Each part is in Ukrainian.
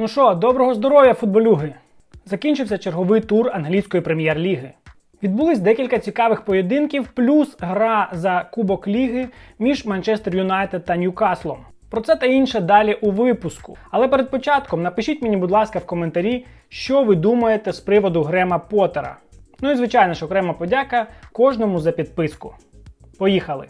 Ну що, доброго здоров'я, футболюги! Закінчився черговий тур англійської прем'єр-ліги. Відбулись декілька цікавих поєдинків, плюс гра за Кубок Ліги між Манчестер Юнайтед та Ньюкаслом. Про це та інше далі у випуску. Але перед початком напишіть мені, будь ласка, в коментарі, що ви думаєте з приводу Грема Поттера. Ну і звичайно ж, окрема подяка кожному за підписку. Поїхали!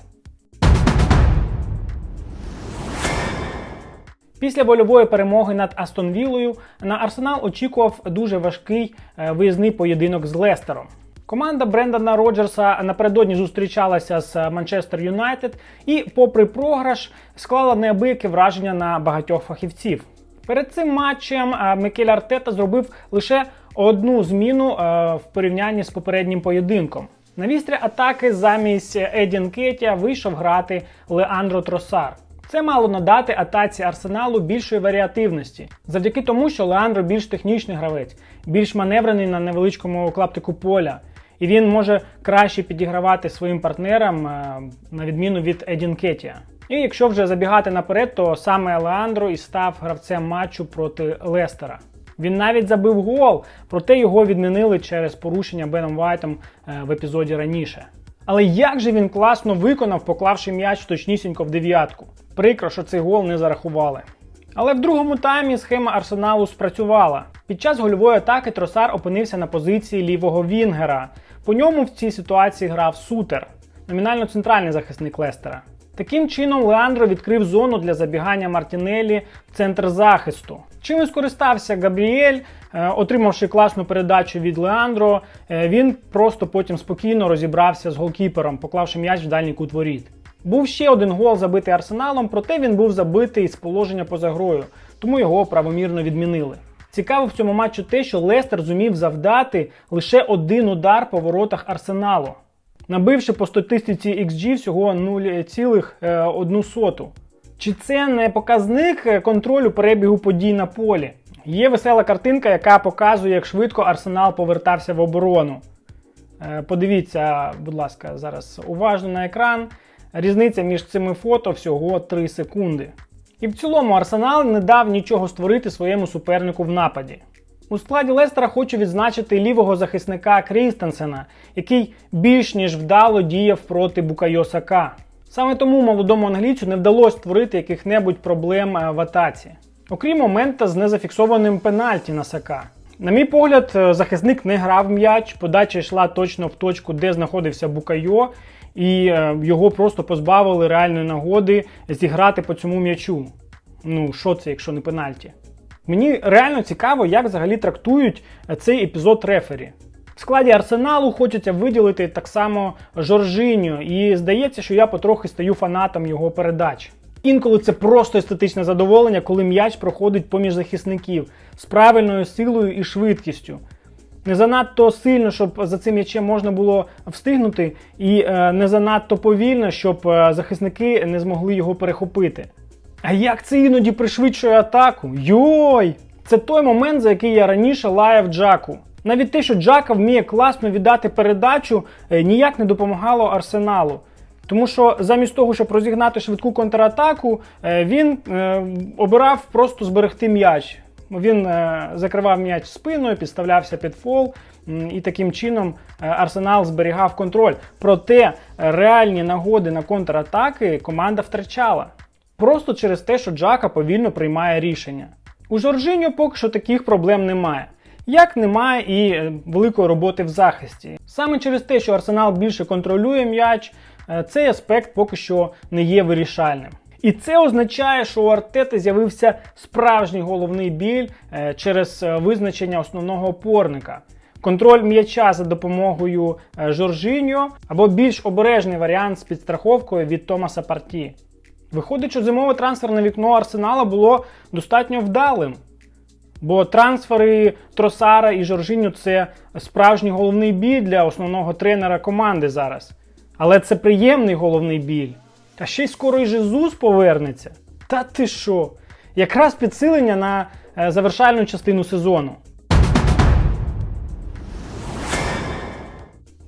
Після вольової перемоги над Астон Віллою на Арсенал очікував дуже важкий е, виїзний поєдинок з Лестером. Команда Брендана Роджерса напередодні зустрічалася з Манчестер Юнайтед і, попри програш, склала неабияке враження на багатьох фахівців. Перед цим матчем е, Микель Артета зробив лише одну зміну е, в порівнянні з попереднім поєдинком. На вістрі атаки замість Едін Кетя вийшов грати Леандро Тросар. Це мало надати атаці арсеналу більшої варіативності, завдяки тому, що Леандро більш технічний гравець, більш маневрений на невеличкому клаптику поля, і він може краще підігравати своїм партнерам, е, на відміну від Едін Кетія. І якщо вже забігати наперед, то саме Леандро і став гравцем матчу проти Лестера. Він навіть забив гол, проте його відмінили через порушення Беном Вайтом е, в епізоді раніше. Але як же він класно виконав, поклавши м'яч точнісінько в дев'ятку. Прикро, що цей гол не зарахували. Але в другому таймі схема арсеналу спрацювала. Під час гольової атаки Тросар опинився на позиції лівого Вінгера. По ньому в цій ситуації грав Сутер, номінально центральний захисник Лестера. Таким чином, Леандро відкрив зону для забігання Мартінеллі в центр захисту. Чим і скористався Габріель, е, отримавши класну передачу від Леандро, е, він просто потім спокійно розібрався з голкіпером, поклавши м'яч в дальній кут воріт. Був ще один гол забитий арсеналом, проте він був забитий з положення поза грою, тому його правомірно відмінили. Цікаво в цьому матчу те, що Лестер зумів завдати лише один удар по воротах арсеналу, набивши по статистиці XG всього 0,1. Чи це не показник контролю перебігу подій на полі? Є весела картинка, яка показує, як швидко арсенал повертався в оборону. Е, Подивіться, будь ласка, зараз уважно на екран. Різниця між цими фото всього 3 секунди. І в цілому Арсенал не дав нічого створити своєму супернику в нападі. У складі Лестера хочу відзначити лівого захисника Крістенсена, який більш ніж вдало діяв проти Букайо. Саме тому молодому англійцю не вдалося створити яких-небудь проблем е, в атаці. Окрім момента з незафіксованим пенальті на Сака. На мій погляд, е, захисник не грав м'яч, подача йшла точно в точку, де знаходився Букайо, і е, його просто позбавили реальної нагоди зіграти по цьому м'ячу. Ну, що це, якщо не пенальті? Мені реально цікаво, як взагалі трактують е, цей епізод рефері. В складі арсеналу хочеться виділити так само Жоржиньо, і здається, що я потрохи стаю фанатом його передач. Інколи це просто естетичне задоволення, коли м'яч проходить поміж захисників з правильною силою і швидкістю. Не занадто сильно, щоб за цим м'ячем можна було встигнути, і е, не занадто повільно, щоб е, захисники не змогли його перехопити. А як це іноді пришвидшує атаку? Йой! Це той момент, за який я раніше лаяв Джаку. Навіть те, що Джака вміє класно віддати передачу, е, ніяк не допомагало арсеналу. Тому що замість того, щоб розігнати швидку контратаку, він обирав просто зберегти м'яч. Він е, закривав м'яч спиною, підставлявся під фол, і таким чином е, Арсенал зберігав контроль. Проте е, реальні нагоди на контратаки команда втрачала. Просто через те, що Джака повільно приймає рішення. У Жоржиньо поки що таких проблем немає. Як немає і великої роботи в захисті. Саме через те, що Арсенал більше контролює м'яч, цей аспект поки що не є вирішальним. І це означає, що у Артети з'явився справжній головний біль е, через е, визначення основного опорника. Контроль м'яча за допомогою е, Жоржиньо або більш обережний варіант з підстраховкою від Томаса Парті. Виходить, що зимове трансферне вікно Арсенала було достатньо вдалим. Бо трансфери Тросара і Жоржиньо це справжній головний біль для основного тренера команди зараз. Але це приємний головний біль. Та ще й скоро і Жезус повернеться. Та ти що? Якраз підсилення на е, завершальну частину сезону.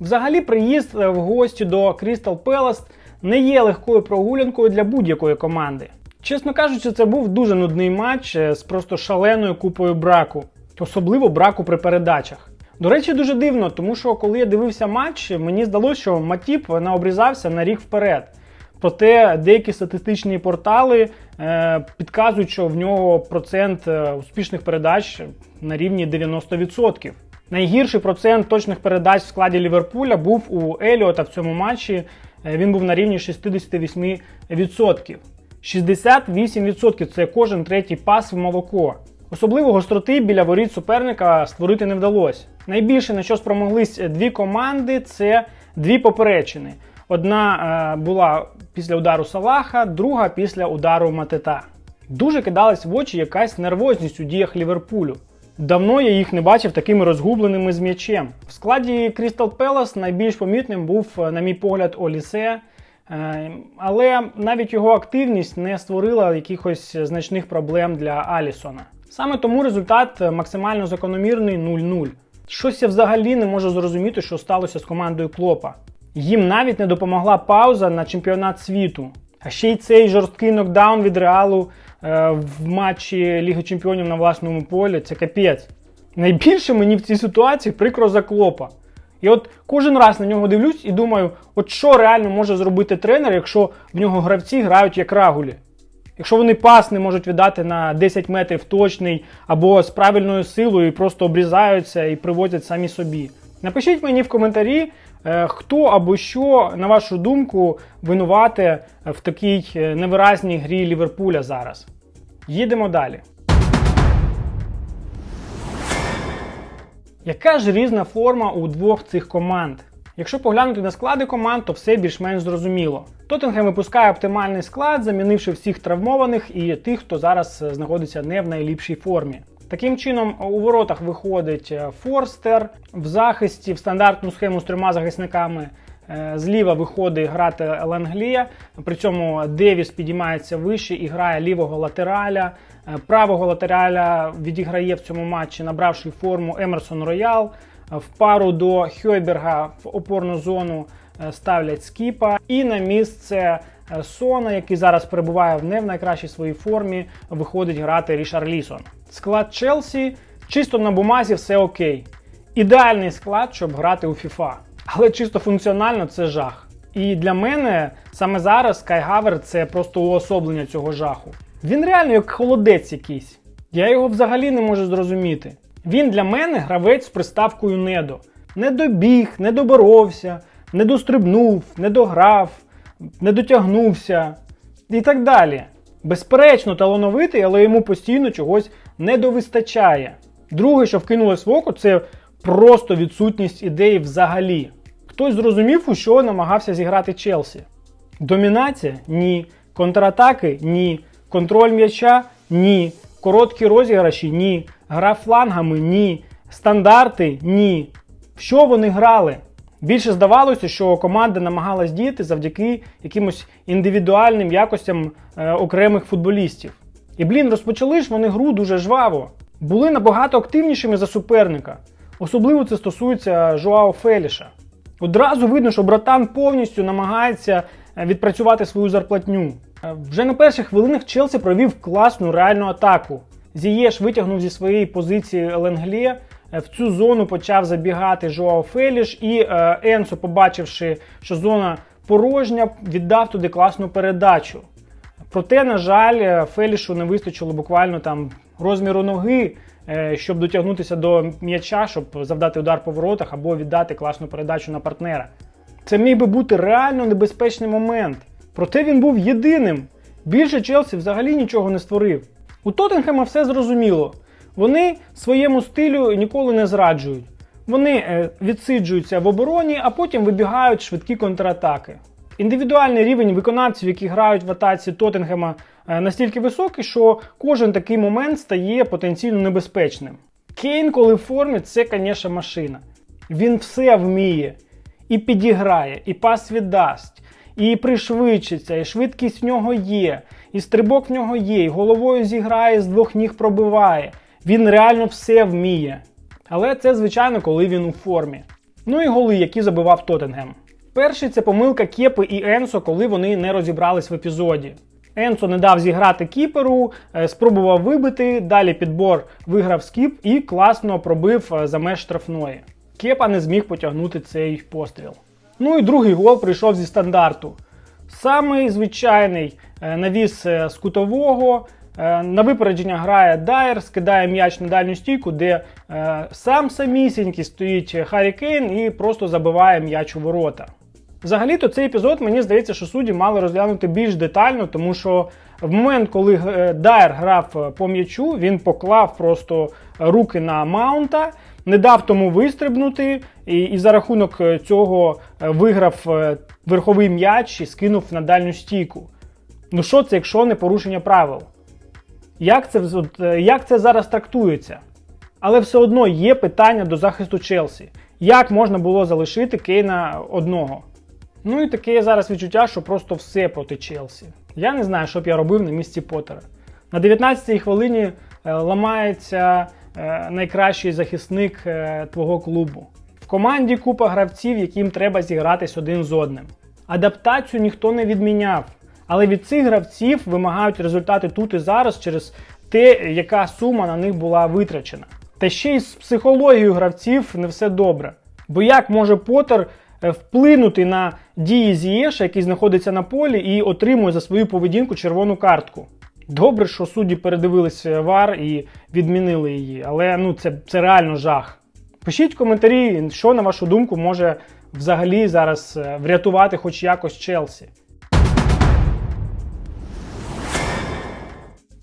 Взагалі, приїзд е, в гості до Crystal Palace не є легкою прогулянкою для будь-якої команди. Чесно кажучи, це був дуже нудний матч е, з просто шаленою купою браку, особливо браку при передачах. До речі, дуже дивно, тому що коли я дивився матч, мені здалося, що Матіп наобрізався на рік вперед. Проте деякі статистичні портали е, підказують, що в нього процент е, успішних передач на рівні 90%. Найгірший процент точних передач в складі Ліверпуля був у Еліота в цьому матчі. Е, Він був на рівні 68%. 68% це кожен третій пас в молоко. Особливо гостроти біля воріт суперника створити не вдалося. Найбільше на що спромоглись дві команди це дві поперечини. Одна була після удару Салаха, друга після удару Матета. Дуже кидалась в очі якась нервозність у діях Ліверпулю. Давно я їх не бачив такими розгубленими з м'ячем. В складі Крістал Пелас найбільш помітним був, е, на мій погляд, Олісе. Е, Але навіть його активність не створила якихось значних проблем для Алісона. Саме тому результат максимально закономірний 0-0. Щось я взагалі не можу зрозуміти, що сталося з командою Клопа. Їм навіть не допомогла пауза на чемпіонат світу. А ще й цей жорсткий нокдаун від реалу е, в матчі Ліги Чемпіонів на власному полі це капець. Найбільше мені в цій ситуації прикро за Клопа. І от кожен раз на нього дивлюсь і думаю, от що реально може зробити тренер, якщо в нього гравці грають як рагулі. Якщо вони пас не можуть віддати на 10 метрів точний або з правильною силою і просто обрізаються і приводять самі собі. Напишіть мені в коментарі, хто або що, на вашу думку, винувате в такій е, невиразній грі Ліверпуля зараз. Їдемо далі. Яка ж різна форма у двох цих команд? Якщо поглянути на склади команд, то все більш-менш зрозуміло. Тоттенхем випускає оптимальний склад, замінивши всіх травмованих і тих, хто зараз е, знаходиться не в найліпшій формі. Таким чином, у воротах виходить е, Форстер, в захисті в стандартну схему з трьома захисниками е, зліва виходить грати Ланглія, при цьому Девіс підіймається вище і грає лівого латераля. Е, Правого латераля відіграє в цьому матчі, набравши форму Емерсон Роял. В пару до Хьойберга в опорну зону ставлять Скіпа. І на місце Сона, який зараз перебуває в не в найкращій своїй формі, виходить грати Рішар Лісон. Склад Челсі чисто на бумазі все окей. Ідеальний склад, щоб грати у FIFA. Але чисто функціонально це жах. І для мене саме зараз Кай це просто уособлення цього жаху. Він реально як холодець якийсь. Я його взагалі не можу зрозуміти. Він для мене гравець з приставкою недо. Не добіг, не доборовся, не дострибнув, не дограв, не дотягнувся і так далі. Безперечно, талановитий, але йому постійно чогось не довистачає. Друге, що вкинулось в око, це просто відсутність ідеї взагалі. Хтось зрозумів, у що намагався зіграти Челсі. Домінація? Ні. Контратаки? Ні. Контроль м'яча? Ні. Короткі розіграші? Ні. Гра флангами? Ні. Стандарти? Ні. В що вони грали? Більше здавалося, що команда намагалась діяти завдяки якимось індивідуальним якостям е, окремих футболістів. І блін, розпочали ж вони гру дуже жваво. Були набагато активнішими за суперника. Особливо це стосується Жоао Феліша. Одразу видно, що братан повністю намагається е, відпрацювати свою зарплатню. Е, Вже на перших хвилинах Челсі провів класну реальну атаку. Зієш витягнув зі своєї позиції Ленглє, е, в цю зону почав забігати Жоао Феліш, і Енсо, побачивши, що зона порожня, віддав туди класну передачу. Проте, на жаль, е, Фелішу не вистачило буквально там розміру ноги, е, щоб дотягнутися до м'яча, щоб завдати удар по воротах або віддати класну передачу на партнера. Це міг би бути реально небезпечний момент. Проте він був єдиним. Більше Челсі взагалі нічого не створив. У Тоттенхема все зрозуміло. Вони своєму стилю ніколи не зраджують. Вони е, відсиджуються в обороні, а потім вибігають швидкі контратаки. Індивідуальний рівень виконавців, які грають в атаці Тоттенгема, е, настільки високий, що кожен такий момент стає потенційно небезпечним. Кейн, коли в формі, це, звісно, машина. Він все вміє. І підіграє, і пас віддасть, і пришвидшиться, і швидкість в нього є, і стрибок в нього є, і головою зіграє, з двох ніг пробиває. Він реально все вміє. Але це, звичайно, коли він у формі. Ну і голи, які забивав Тоттенгем. Перший це помилка Кепи і Енсо, коли вони не розібрались в епізоді. Енсо не дав зіграти кіперу, е, спробував вибити. Далі підбор виграв скіп і класно пробив е, за меж штрафної. Кепа не зміг потягнути цей постріл. Ну і другий гол прийшов зі стандарту. Самий звичайний е, навіс з кутового. На випередження грає Дайер, скидає м'яч на дальню стійку, де сам самісінький стоїть Харі Кейн і просто забиває м'яч у ворота. Взагалі-то цей епізод мені здається, що судді мали розглянути більш детально, тому що в момент, коли е, Дайер грав е, по м'ячу, він поклав просто руки на маунта, не дав тому вистрибнути, і, і за рахунок е, цього виграв верховий м'яч і скинув на дальню стійку. Ну що це, якщо не порушення правил? Як це, як це зараз трактується? Але все одно є питання до захисту Челсі. Як можна було залишити Кейна одного? Ну і таке зараз відчуття, що просто все проти Челсі. Я не знаю, що б я робив на місці Поттера. На 19-й хвилині е, ламається е, найкращий захисник е, твого клубу. В команді купа гравців, яким треба зігратись один з одним. Адаптацію ніхто не відміняв. Але від цих гравців вимагають результати тут і зараз через те, яка сума на них була витрачена. Та ще й з психологією гравців не все добре. Бо як може Поттер вплинути на дії Зієша, який знаходиться на полі, і отримує за свою поведінку червону картку? Добре, що судді передивилися вар і відмінили її, але ну це, це реально жах. Пишіть в коментарі, що на вашу думку може взагалі зараз е, врятувати хоч якось Челсі.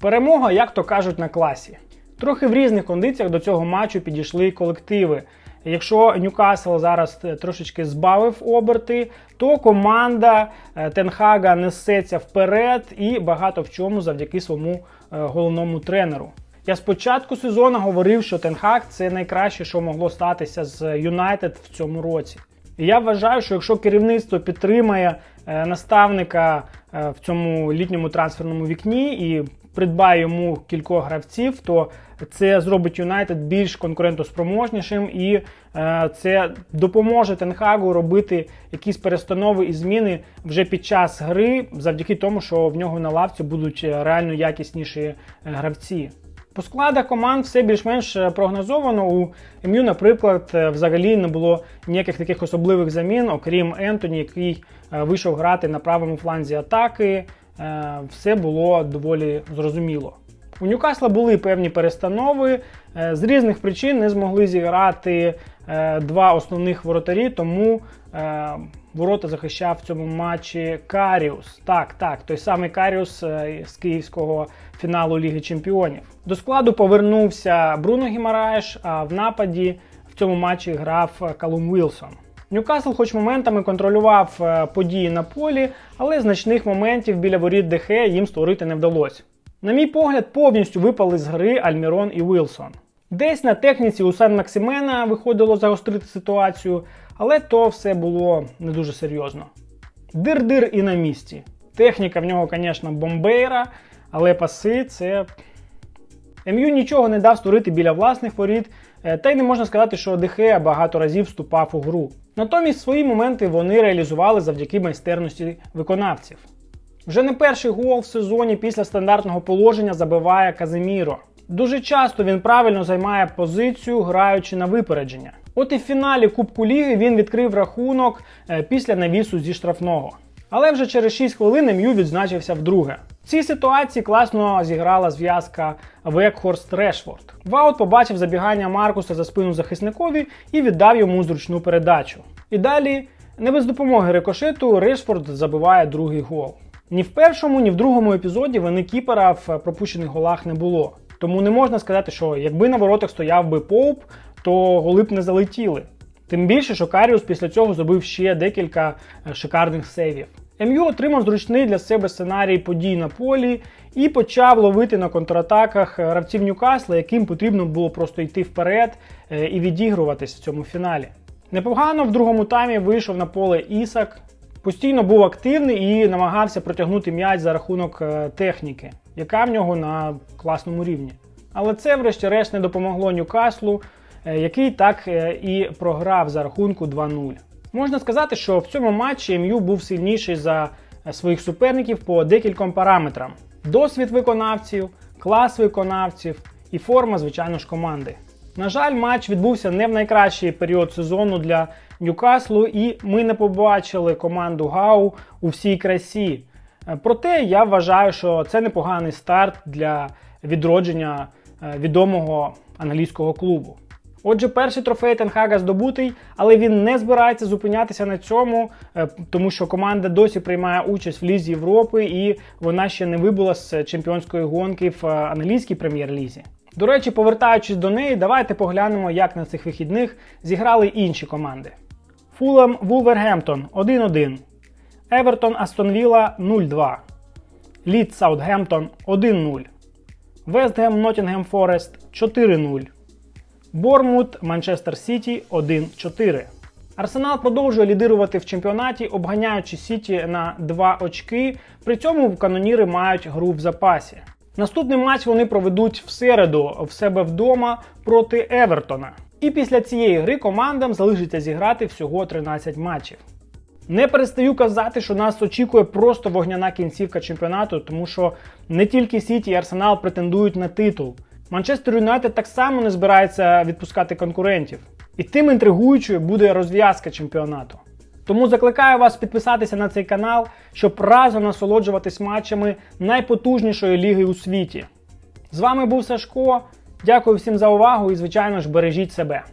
Перемога, як то кажуть, на класі. Трохи в різних кондиціях до цього матчу підійшли колективи. Якщо Ньюкасл зараз е, трошечки збавив оберти, то команда е, Тенхага несеться вперед і багато в чому завдяки своєму е, головному тренеру. Я з початку сезону говорив, що Тенхаг це найкраще, що могло статися з Юнайтед в цьому році. І я вважаю, що якщо керівництво підтримає е, наставника в цьому літньому трансферному вікні і придбає йому кількох гравців, то це зробить Юнайтед більш конкурентоспроможнішим і е, це допоможе Тенхагу робити якісь перестанови і зміни вже під час гри, завдяки тому, що в нього на лавці будуть е, реально якісніші е, гравці. По складах команд все більш-менш прогнозовано. У МЮ, наприклад, взагалі не було ніяких таких особливих замін, окрім Ентоні, який вийшов грати на правому фланзі атаки. Е, Все було доволі зрозуміло. У Ньюкасла були певні перестанови. е, З різних причин не змогли зіграти е, два основних воротарі, тому ворота захищав в цьому матчі Каріус. Так, так, той самий Каріус з київського фіналу Ліги Чемпіонів. До складу повернувся Бруно Гімараєш, а в нападі в цьому матчі грав Калум Вілсон. Ньюкасл, хоч моментами контролював е, події на полі, але значних моментів біля воріт ДХ їм створити не вдалося. На мій погляд, повністю випали з гри Альмірон і Вілсон. Десь на техніці у Сан Максимена виходило загострити ситуацію, але то все було не дуже серйозно. Дир-дир і на місці. Техніка в нього, звісно, бомбейра, але паси це. МЮ нічого не дав створити біля власних воріт, та й не можна сказати, що Дехея багато разів вступав у гру. Натомість свої моменти вони реалізували завдяки майстерності виконавців. Вже не перший гол в сезоні після стандартного положення забиває Казиміро. Дуже часто він правильно займає позицію, граючи на випередження. От і в фіналі Кубку Ліги він відкрив рахунок е, після навісу зі штрафного. Але вже через 6 хвилин М'ю відзначився вдруге. В цій ситуації класно зіграла зв'язка Векхорст Решфорд. Ваут побачив забігання Маркуса за спину захисникові і віддав йому зручну передачу. І далі, не без допомоги рикошету, Решфорд забиває другий гол. Ні в першому, ні в другому епізоді вини Кіпера в пропущених голах не було. Тому не можна сказати, що якби на воротах стояв би Поуп, то голи б не залетіли. Тим більше, що Каріус після цього зробив ще декілька е, шикарних сейвів. МЮ отримав зручний для себе сценарій подій на полі і почав ловити на контратаках е, гравців Ньюкасла, яким потрібно було просто йти вперед е, і відігруватись в цьому фіналі. Непогано в другому таймі вийшов на поле Ісак, постійно був активний і намагався протягнути м'яч за рахунок е, техніки, яка в нього на класному рівні. Але це, врешті-решт, не допомогло Ньюкаслу, який так і програв за рахунку 2-0. Можна сказати, що в цьому матчі МЮ був сильніший за е, своїх суперників по декільком параметрам: досвід виконавців, клас виконавців і форма, звичайно ж, команди. На жаль, матч відбувся не в найкращий період сезону для Ньюкаслу, і ми не побачили команду Гау у всій красі. Е, Проте я вважаю, що це непоганий старт для відродження е, відомого англійського клубу. Отже, перший трофей Тенхага здобутий, але він не збирається зупинятися на цьому, е, тому що команда досі приймає участь в Лізі Європи і вона ще не вибула з чемпіонської гонки в е, англійській прем'єр-лізі. До речі, повертаючись до неї, давайте поглянемо, як на цих вихідних зіграли інші команди. Фулем Вулвергемптон 1-1. Евертон Астон Вілла 0-2. Лід Саутгемптон 1-0. Вестгем Ноттінгем Форест 4-0. Бормут Манчестер Сіті 1-4. Арсенал продовжує лідирувати в чемпіонаті, обганяючи Сіті на 2 очки. При цьому каноніри мають гру в запасі. Наступний матч вони проведуть в середу в себе вдома проти Евертона. І після цієї гри командам залишиться зіграти всього 13 матчів. Не перестаю казати, що нас очікує просто вогняна кінцівка чемпіонату, тому що не тільки Сіті і Арсенал претендують на титул. Манчестер Юнайтед так само не збирається відпускати конкурентів. І тим інтригуючою буде розв'язка чемпіонату. Тому закликаю вас підписатися на цей канал, щоб разом насолоджуватись матчами найпотужнішої ліги у світі. З вами був Сашко. Дякую всім за увагу і, звичайно ж, бережіть себе.